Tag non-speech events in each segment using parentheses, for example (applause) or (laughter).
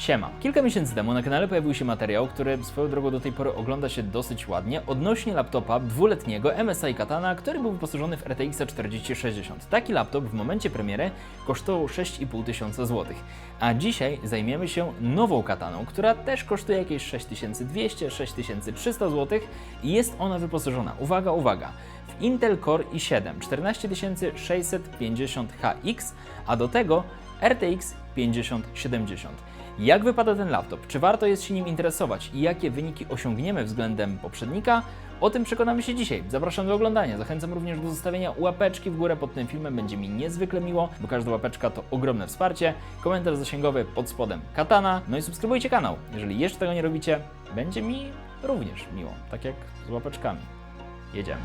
Siema. Kilka miesięcy temu na kanale pojawił się materiał, który swoją drogą do tej pory ogląda się dosyć ładnie, odnośnie laptopa dwuletniego MSI Katana, który był wyposażony w RTX 4060. Taki laptop w momencie premiery kosztował 6,5 tysiąca złotych. A dzisiaj zajmiemy się nową Kataną, która też kosztuje jakieś 6200-6300 zł i jest ona wyposażona, uwaga, uwaga, w Intel Core i7 14650HX, a do tego RTX 5070. Jak wypada ten laptop? Czy warto jest się nim interesować i jakie wyniki osiągniemy względem poprzednika? O tym przekonamy się dzisiaj. Zapraszam do oglądania. Zachęcam również do zostawienia łapeczki w górę pod tym filmem. Będzie mi niezwykle miło, bo każda łapeczka to ogromne wsparcie. Komentarz zasięgowy pod spodem katana. No i subskrybujcie kanał. Jeżeli jeszcze tego nie robicie, będzie mi również miło. Tak jak z łapeczkami. Jedziemy.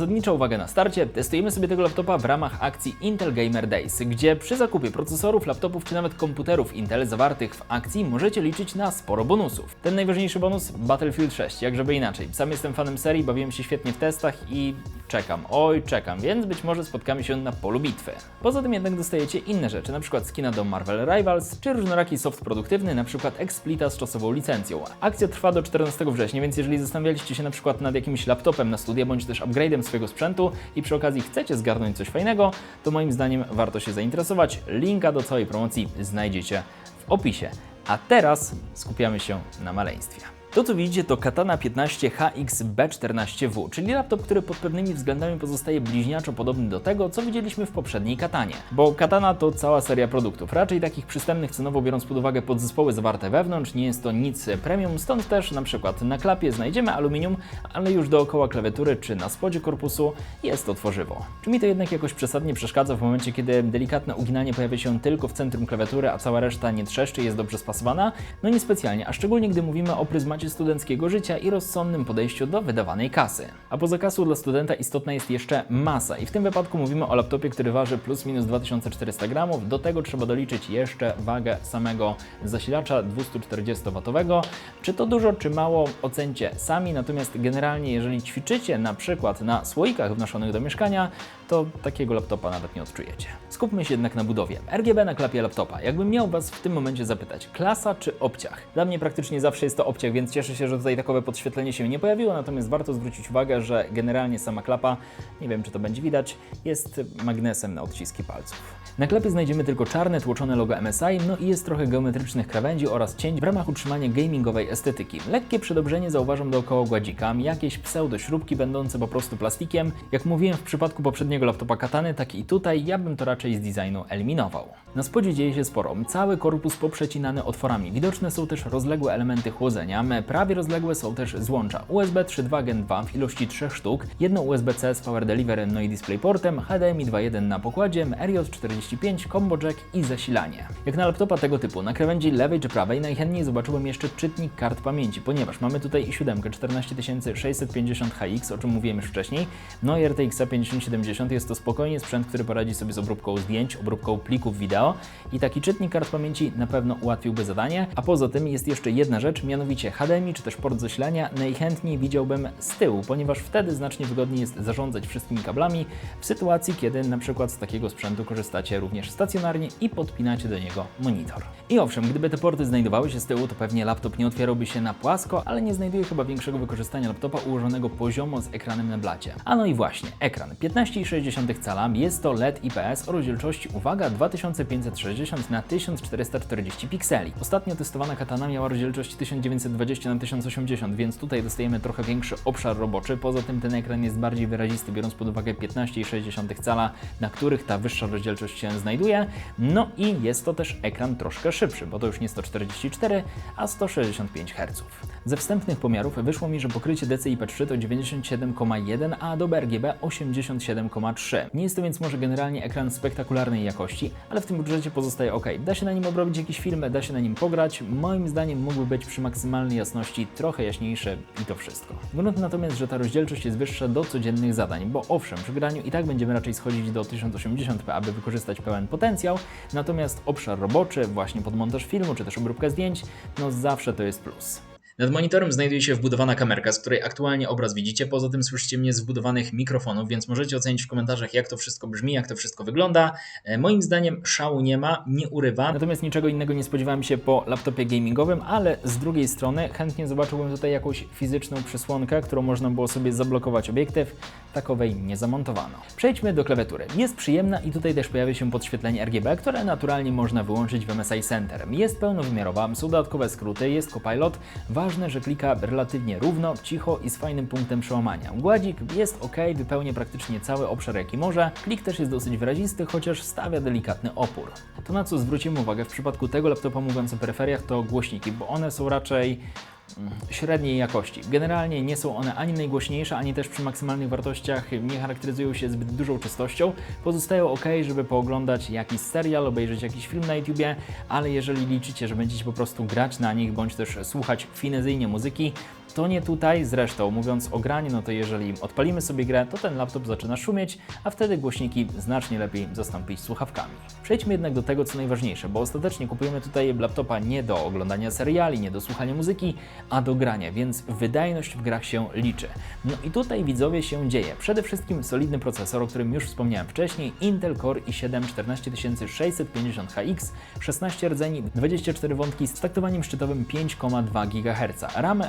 Zasadnicza uwaga na starcie, testujemy sobie tego laptopa w ramach akcji Intel Gamer Days, gdzie przy zakupie procesorów, laptopów czy nawet komputerów Intel zawartych w akcji możecie liczyć na sporo bonusów. Ten najważniejszy bonus Battlefield 6, jak żeby inaczej. Sam jestem fanem serii, bawiłem się świetnie w testach i czekam, oj czekam, więc być może spotkamy się na polu bitwy. Poza tym jednak dostajecie inne rzeczy, np. skina do Marvel Rivals, czy różnoraki soft produktywny, np. Explita z czasową licencją. Akcja trwa do 14 września, więc jeżeli zastanawialiście się np. nad jakimś laptopem na studia, bądź też upgrade'em swojego sprzętu i przy okazji chcecie zgarnąć coś fajnego, to moim zdaniem warto się zainteresować. Linka do całej promocji znajdziecie w opisie. A teraz skupiamy się na maleństwie. To co widzicie to Katana 15 HX-B14W, czyli laptop, który pod pewnymi względami pozostaje bliźniaczo podobny do tego, co widzieliśmy w poprzedniej Katanie. Bo Katana to cała seria produktów, raczej takich przystępnych cenowo biorąc pod uwagę podzespoły zawarte wewnątrz, nie jest to nic premium, stąd też na przykład na klapie znajdziemy aluminium, ale już dookoła klawiatury czy na spodzie korpusu jest to tworzywo. Czy mi to jednak jakoś przesadnie przeszkadza w momencie, kiedy delikatne uginanie pojawia się tylko w centrum klawiatury, a cała reszta nie trzeszczy, jest dobrze spasowana? No niespecjalnie, a szczególnie gdy mówimy o pryzmacie studenckiego życia i rozsądnym podejściu do wydawanej kasy. A poza kasą dla studenta istotna jest jeszcze masa i w tym wypadku mówimy o laptopie, który waży plus minus 2400 gramów. Do tego trzeba doliczyć jeszcze wagę samego zasilacza 240W. Czy to dużo, czy mało, ocencie sami. Natomiast generalnie, jeżeli ćwiczycie na przykład na słoikach wnoszonych do mieszkania, to takiego laptopa nawet nie odczujecie. Skupmy się jednak na budowie. RGB na klapie laptopa. Jakbym miał Was w tym momencie zapytać, klasa czy obciach? Dla mnie praktycznie zawsze jest to obciach, więc cieszę się, że tutaj takowe podświetlenie się nie pojawiło, natomiast warto zwrócić uwagę, że generalnie sama klapa, nie wiem czy to będzie widać, jest magnesem na odciski palców. Na klapie znajdziemy tylko czarne, tłoczone logo MSI, no i jest trochę geometrycznych krawędzi oraz cięć w ramach utrzymania gamingowej estetyki. Lekkie przedobrzenie zauważam dookoła gładzika, jakieś pseudo-śrubki będące po prostu plastikiem. Jak mówiłem w przypadku poprzedniego laptopa Katany, tak i tutaj ja bym to raczej z designu eliminował. Na spodzie dzieje się sporo. Cały korpus poprzecinany otworami. Widoczne są też rozległe elementy chłodzenia. Prawie rozległe są też złącza. USB 3.2 Gen 2 w ilości 3 sztuk, jedno USB-C z Power Delivery, no i DisplayPortem, HDMI 2.1 na pokładzie, RJ45, combo jack i zasilanie. Jak na laptopa tego typu, na krawędzi lewej czy prawej najchętniej zobaczyłbym jeszcze czytnik kart pamięci, ponieważ mamy tutaj i 7 14650HX, o czym mówiłem już wcześniej, no i RTX 5070 jest to spokojnie sprzęt, który poradzi sobie z obróbką zdjęć, obróbką plików wideo. I taki czytnik kart pamięci na pewno ułatwiłby zadanie, a poza tym jest jeszcze jedna rzecz, mianowicie HDMI czy też port zasilania najchętniej widziałbym z tyłu, ponieważ wtedy znacznie wygodniej jest zarządzać wszystkimi kablami w sytuacji, kiedy na przykład z takiego sprzętu korzystacie również stacjonarnie i podpinacie do niego monitor. I owszem, gdyby te porty znajdowały się z tyłu, to pewnie laptop nie otwierałby się na płasko, ale nie znajduję chyba większego wykorzystania laptopa ułożonego poziomo z ekranem na blacie. A no i właśnie, ekran 15,6 cala, jest to LED IPS o rozdzielczości, uwaga, 2560 na 1440 pikseli. Ostatnio testowana Katana miała rozdzielczość 1920 na 1080, więc tutaj dostajemy trochę większy obszar roboczy. Poza tym ten ekran jest bardziej wyrazisty, biorąc pod uwagę 15,6 cala, na których ta wyższa rozdzielczość się znajduje. No i jest to też ekran troszkę szybszy, bo to już nie 144, a 165 Hz. Ze wstępnych pomiarów wyszło mi, że pokrycie DCI-P3 to 97,1, a Adobe RGB 87,3. Nie jest to więc może generalnie ekran spektakularnej jakości, ale w tym budżecie pozostaje ok. Da się na nim obrobić jakieś filmy, da się na nim pograć. Moim zdaniem mógłby być przy maksymalnej jasności trochę jaśniejszy i to wszystko. Grunt natomiast, że ta rozdzielczość jest wyższa do codziennych zadań, bo owszem, przy graniu i tak będziemy raczej schodzić do 1080p, aby wykorzystać pełen potencjał, natomiast obszar roboczy, właśnie pod montaż filmu czy też obróbkę zdjęć, no zawsze to jest plus. Nad monitorem znajduje się wbudowana kamerka, z której aktualnie obraz widzicie. Poza tym słyszycie mnie z wbudowanych mikrofonów, więc możecie ocenić w komentarzach, jak to wszystko brzmi, jak to wszystko wygląda. E, Moim zdaniem szału nie ma, nie urywa. Natomiast niczego innego nie spodziewałem się po laptopie gamingowym, ale z drugiej strony chętnie zobaczyłbym tutaj jakąś fizyczną przysłonkę, którą można było sobie zablokować obiektyw. Takowej nie zamontowano. Przejdźmy do klawiatury. Jest przyjemna i tutaj też pojawia się podświetlenie RGB, które naturalnie można wyłączyć w MSI Center. Jest pełnowymiarowa, są dodatkowe skróty, jest Copilot. Że klika relatywnie równo, cicho i z fajnym punktem przełamania. Gładzik jest ok, wypełnia praktycznie cały obszar jaki może. Klik też jest dosyć wyrazisty, chociaż stawia delikatny opór. To na co zwrócimy uwagę w przypadku tego laptopa mówiąc o peryferiach to głośniki, bo one są raczej średniej jakości. Generalnie nie są one ani najgłośniejsze, ani też przy maksymalnych wartościach nie charakteryzują się zbyt dużą czystością. Pozostają ok, żeby pooglądać jakiś serial, obejrzeć jakiś film na YouTubie, ale jeżeli liczycie, że będziecie po prostu grać na nich, bądź też słuchać finezyjnie muzyki, to nie tutaj, zresztą mówiąc o graniu, no to jeżeli odpalimy sobie grę, to ten laptop zaczyna szumieć, a wtedy głośniki znacznie lepiej zastąpić słuchawkami. Przejdźmy jednak do tego, co najważniejsze, bo ostatecznie kupujemy tutaj laptopa nie do oglądania seriali, nie do słuchania muzyki, a do grania, więc wydajność w grach się liczy. No i tutaj widzowie się dzieje. Przede wszystkim solidny procesor, o którym już wspomniałem wcześniej, Intel Core i7 14650HX, 16 rdzeni, 24 wątki z taktowaniem szczytowym 5,2 GHz, RAM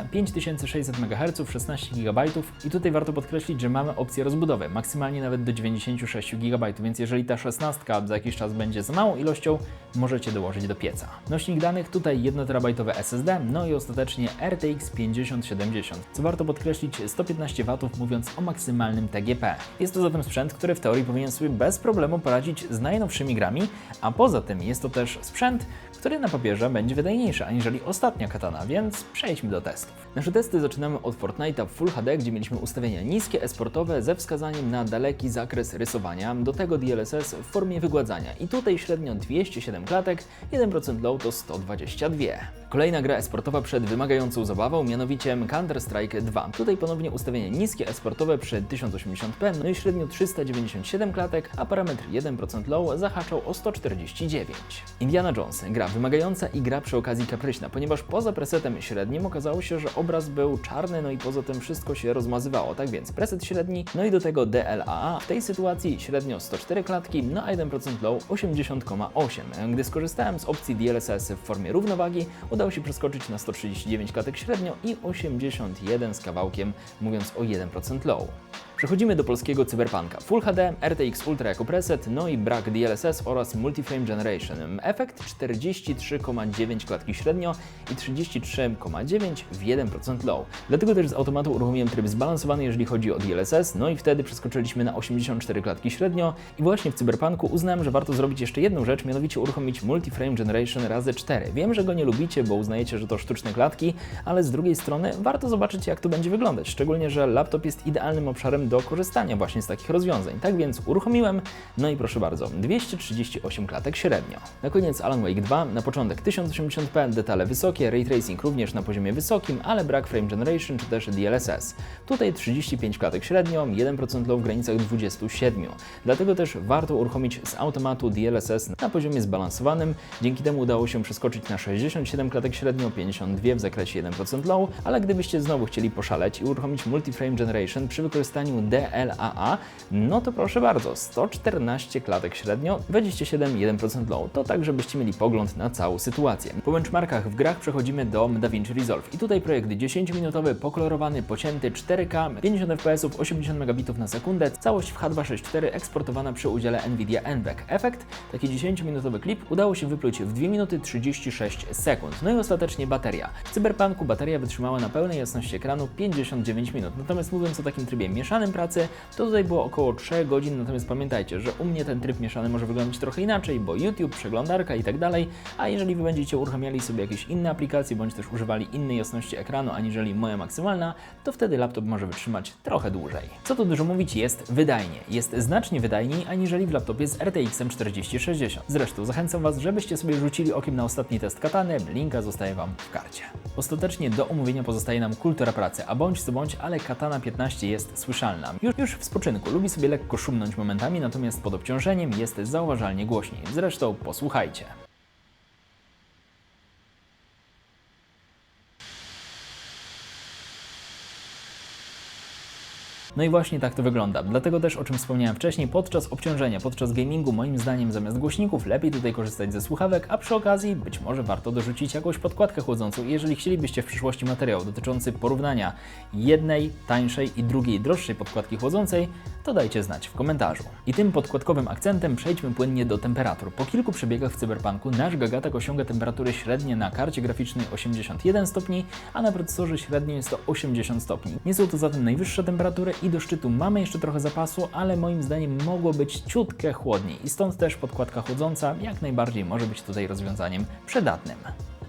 5600 MHz, 16 GB i tutaj warto podkreślić, że mamy opcję rozbudowy, maksymalnie nawet do 96 GB, więc jeżeli ta 16 za jakiś czas będzie za małą ilością, możecie dołożyć do pieca. Nośnik danych tutaj 1 TB SSD, no i ostatecznie RTX 5070, co warto podkreślić 115 W mówiąc o maksymalnym TGP. Jest to zatem sprzęt, który w teorii powinien sobie bez problemu poradzić z najnowszymi grami, a poza tym jest to też sprzęt, który na papierze będzie wydajniejszy aniżeli ostatnia katana, więc przejdźmy do testów. Nasze testy zaczynamy od Fortnite'a w Full HD, gdzie mieliśmy ustawienia niskie, esportowe ze wskazaniem na daleki zakres rysowania, do tego DLSS w formie wygładzania i tutaj średnio 207 klatek, 1% low to 122. Kolejna gra esportowa przed wymagającą zabawą, mianowicie Counter-Strike 2. Tutaj ponownie ustawienie niskie esportowe przy 1080p, no i średnio 397 klatek, a parametr 1% low zahaczał o 149. Indiana Jones, gra wymagająca i gra przy okazji kapryśna, ponieważ poza presetem średnim okazało się, że obraz był czarny, no i poza tym wszystko się rozmazywało. Tak więc preset średni, no i do tego DLAA. W tej sytuacji średnio 104 klatki, no a 1% low 80,8. Gdy skorzystałem z opcji DLSS w formie równowagi, udało się przeskoczyć na 139 klatek średnio i 81 z kawałkiem, mówiąc o 1% low. Przechodzimy do polskiego cyberpunka. Full HD, RTX Ultra jako preset, no i brak DLSS oraz Multiframe Generation. Efekt 43,9 klatki średnio i 33,9 w 1% low. Dlatego też z automatu uruchomiłem tryb zbalansowany, jeżeli chodzi o DLSS, no i wtedy przeskoczyliśmy na 84 klatki średnio i właśnie w cyberpunku uznałem, że warto zrobić jeszcze jedną rzecz, mianowicie uruchomić Multiframe Generation razy 4. Wiem, że go nie lubicie, bo uznajecie, że to sztuczne klatki, ale z drugiej strony warto zobaczyć, jak to będzie wyglądać, szczególnie, że laptop jest idealnym obszarem do korzystania właśnie z takich rozwiązań. Tak więc uruchomiłem, no i proszę bardzo, 238 klatek średnio. Na koniec Alan Wake 2, na początek 1080p, detale wysokie, ray tracing również na poziomie wysokim, ale brak frame generation czy też DLSS. Tutaj 35 klatek średnio, 1% low w granicach 27. Dlatego też warto uruchomić z automatu DLSS na poziomie zbalansowanym. Dzięki temu udało się przeskoczyć na 67 klatek średnio, 52 w zakresie 1% low, ale gdybyście znowu chcieli poszaleć i uruchomić Multiframe Generation przy wykorzystaniu DLAA, no to proszę bardzo, 114 klatek średnio, 27 1% low. To tak, żebyście mieli pogląd na całą sytuację. Po benchmarkach w grach przechodzimy do DaVinci Resolve i tutaj projekt 10-minutowy, pokolorowany, pocięty 4K, 50 fps, 80 megabitów na sekundę, całość w H264 eksportowana przy udziale Nvidia NVEC. Efekt, taki 10-minutowy klip udało się wypluć w 2 minuty 36 sekund. No i ostatecznie bateria. W Cyberpunku bateria wytrzymała na pełnej jasności ekranu 59 minut, natomiast mówiąc o takim trybie mieszanym pracy, to tutaj było około 3 godzin, natomiast pamiętajcie, że u mnie ten tryb mieszany może wyglądać trochę inaczej, bo YouTube, przeglądarka i tak dalej, a jeżeli Wy będziecie uruchamiali sobie jakieś inne aplikacje, bądź też używali innej jasności ekranu, aniżeli moja maksymalna, to wtedy laptop może wytrzymać trochę dłużej. Co tu dużo mówić, jest wydajnie. Jest znacznie wydajniej, aniżeli w laptopie z RTX 4060. Zresztą zachęcam Was, żebyście sobie rzucili okiem na ostatni test katany, linka zostaje Wam w karcie. Ostatecznie do omówienia pozostaje nam kultura pracy, a bądź co bądź, ale katana 15 jest Już, już w spoczynku lubi sobie lekko szumnąć momentami, natomiast pod obciążeniem jest zauważalnie głośniej. Zresztą posłuchajcie. No i właśnie tak to wygląda. Dlatego też, o czym wspomniałem wcześniej, podczas obciążenia, podczas gamingu, moim zdaniem zamiast głośników lepiej tutaj korzystać ze słuchawek, a przy okazji być może warto dorzucić jakąś podkładkę chłodzącą. Jeżeli chcielibyście w przyszłości materiał dotyczący porównania jednej tańszej i drugiej droższej podkładki chłodzącej, to dajcie znać w komentarzu. I tym podkładkowym akcentem przejdźmy płynnie do temperatur. Po kilku przebiegach w Cyberpunku nasz gagatek osiąga temperatury średnie na karcie graficznej 81 stopni, a na procesorze średnio jest to 80 stopni. Nie są to zatem najwyższe temperatury i do szczytu mamy jeszcze trochę zapasu, ale moim zdaniem mogło być ciutkę chłodniej i stąd też podkładka chłodząca jak najbardziej może być tutaj rozwiązaniem przydatnym.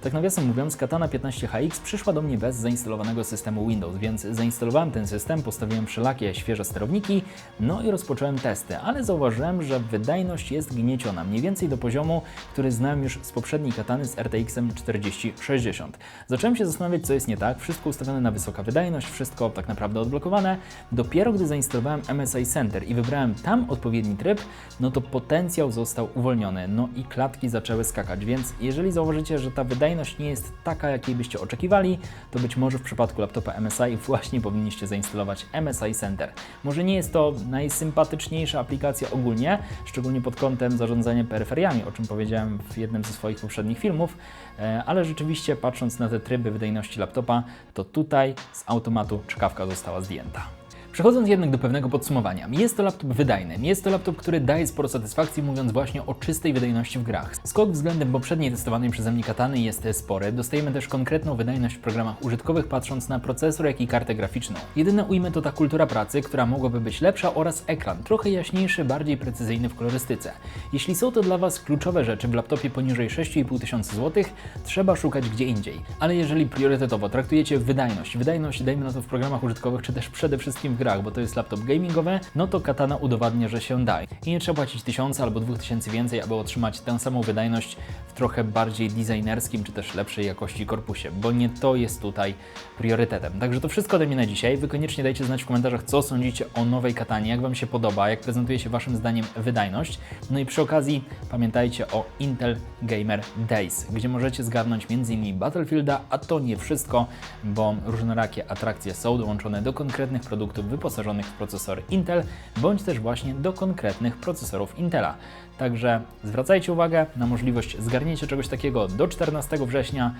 Tak nawiasem mówiąc, Katana 15HX przyszła do mnie bez zainstalowanego systemu Windows, więc zainstalowałem ten system, postawiłem wszelakie świeże sterowniki, no i rozpocząłem testy, ale zauważyłem, że wydajność jest gnieciona, mniej więcej do poziomu, który znałem już z poprzedniej Katany z RTX 4060. Zacząłem się zastanawiać, co jest nie tak, wszystko ustawione na wysoka wydajność, wszystko tak naprawdę odblokowane. Dopiero gdy zainstalowałem MSI Center i wybrałem tam odpowiedni tryb, no to potencjał został uwolniony, no i klatki zaczęły skakać, więc jeżeli zauważycie, że ta wydajność nie jest taka, jakiej byście oczekiwali, to być może w przypadku laptopa MSI (laughs) właśnie powinniście zainstalować MSI Center. Może nie jest to najsympatyczniejsza aplikacja ogólnie, szczególnie pod kątem zarządzania peryferiami, o czym powiedziałem w jednym ze swoich poprzednich filmów, e, ale rzeczywiście patrząc na te tryby wydajności laptopa, to tutaj z automatu czkawka została zdjęta. Przechodząc jednak do pewnego podsumowania, jest to laptop wydajny, jest to laptop, który daje sporo satysfakcji, mówiąc właśnie o czystej wydajności w grach. Skok względem poprzedniej testowanej przeze mnie katany jest spory, dostajemy też konkretną wydajność w programach użytkowych, patrząc na procesor, jak i kartę graficzną. Jedyne ujmę to ta kultura pracy, która mogłaby być lepsza oraz ekran, trochę jaśniejszy, bardziej precyzyjny w kolorystyce. Jeśli są to dla Was kluczowe rzeczy w laptopie poniżej 6,5 tysiąca złotych, trzeba szukać gdzie indziej. Ale jeżeli priorytetowo traktujecie wydajność, wydajność dajmy na to w programach użytkowych, czy też przede wszystkim w grach, bo to jest laptop gamingowy, no to Katana udowadnia, że się da. I nie trzeba płacić 1000 albo 2000 więcej, aby otrzymać tę samą wydajność w trochę bardziej designerskim, czy też lepszej jakości korpusie, bo nie to jest tutaj priorytetem. Także to wszystko ode mnie na dzisiaj. Wy koniecznie dajcie znać w komentarzach, co sądzicie o nowej Katanie, jak Wam się podoba, jak prezentuje się Waszym zdaniem wydajność. No i przy okazji pamiętajcie o Intel Gamer Days, gdzie możecie zgarnąć m.in. Battlefielda, a to nie wszystko, bo różnorakie atrakcje są dołączone do konkretnych produktów wyposażonych w procesory Intel, bądź też właśnie do konkretnych procesorów Intela. Także zwracajcie uwagę na możliwość zgarnięcia czegoś takiego do 14 września,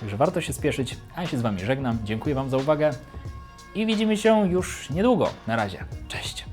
także warto się spieszyć, a ja się z Wami żegnam, dziękuję Wam za uwagę i widzimy się już niedługo. Na razie, cześć!